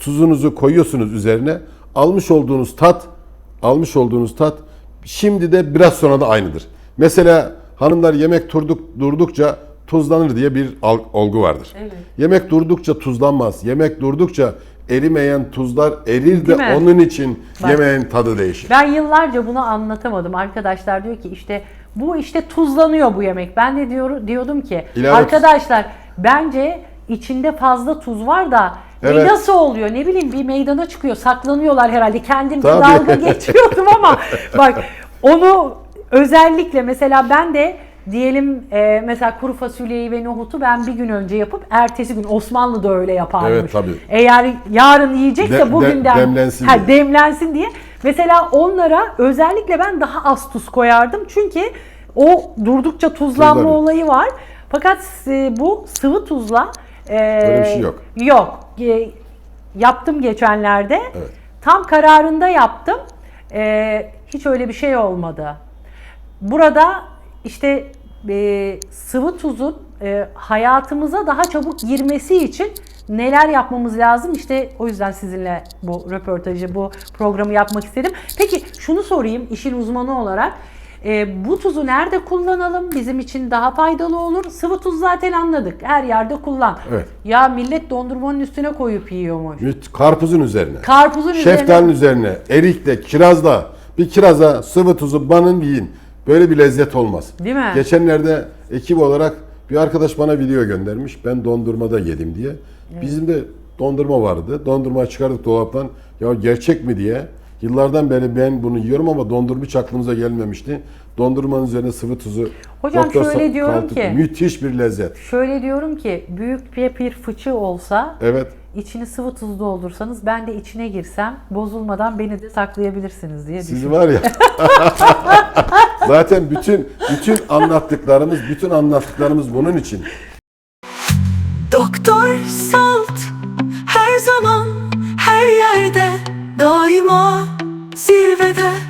tuzunuzu koyuyorsunuz üzerine. Almış olduğunuz tat, almış olduğunuz tat şimdi de biraz sonra da aynıdır. Mesela hanımlar yemek durduk, durdukça tuzlanır diye bir olgu vardır. Evet. Yemek durdukça tuzlanmaz. Yemek durdukça erimeyen tuzlar erir de onun için Bak. yemeğin tadı değişir. Ben yıllarca bunu anlatamadım. Arkadaşlar diyor ki işte bu işte tuzlanıyor bu yemek. Ben de diyor, diyordum ki İlave arkadaşlar bence içinde fazla tuz var da e Evet. nasıl oluyor ne bileyim bir meydana çıkıyor saklanıyorlar herhalde kendim Tabii. dalga geçiyordum ama bak onu özellikle mesela ben de diyelim e, mesela kuru fasulyeyi ve nohutu ben bir gün önce yapıp ertesi gün Osmanlı da öyle yaparmış. Evet, tabii. Eğer yarın yiyecekse De- de- bugünden demlensin Ha, diye. demlensin diye. Mesela onlara özellikle ben daha az tuz koyardım. Çünkü o durdukça tuzlanma Tuzlanıyor. olayı var. Fakat e, bu sıvı tuzla e, Böyle bir şey yok. Yok. E, yaptım geçenlerde. Evet. Tam kararında yaptım. E, hiç öyle bir şey olmadı. Burada işte e, sıvı tuzun e, hayatımıza daha çabuk girmesi için neler yapmamız lazım? İşte o yüzden sizinle bu röportajı, bu programı yapmak istedim. Peki şunu sorayım işin uzmanı olarak. E, bu tuzu nerede kullanalım? Bizim için daha faydalı olur. Sıvı tuz zaten anladık. Her yerde kullan. Evet. Ya millet dondurmanın üstüne koyup yiyormuş. Karpuzun üzerine. Karpuzun Şeftalinin üzerine. üzerine, erikle, kirazla, bir kiraza sıvı tuzu banın yiyin. Böyle bir lezzet olmaz. Değil mi? Geçenlerde ekip olarak bir arkadaş bana video göndermiş. Ben dondurmada yedim diye. Bizim de dondurma vardı. Dondurma çıkardık dolaptan. Ya gerçek mi diye. Yıllardan beri ben bunu yiyorum ama dondurma hiç aklımıza gelmemişti. Dondurmanın üzerine sıvı tuzu. Hocam Doktor şöyle diyorum Kaltık- ki- Müthiş bir lezzet. Şöyle diyorum ki büyük bir, bir fıçı olsa Evet. içini sıvı tuz doldursanız ben de içine girsem bozulmadan beni de saklayabilirsiniz diye Sizi düşünüyorum. var ya. Zaten bütün bütün anlattıklarımız, bütün anlattıklarımız bunun için. Doktor Salt her zaman her yerde daima zirvede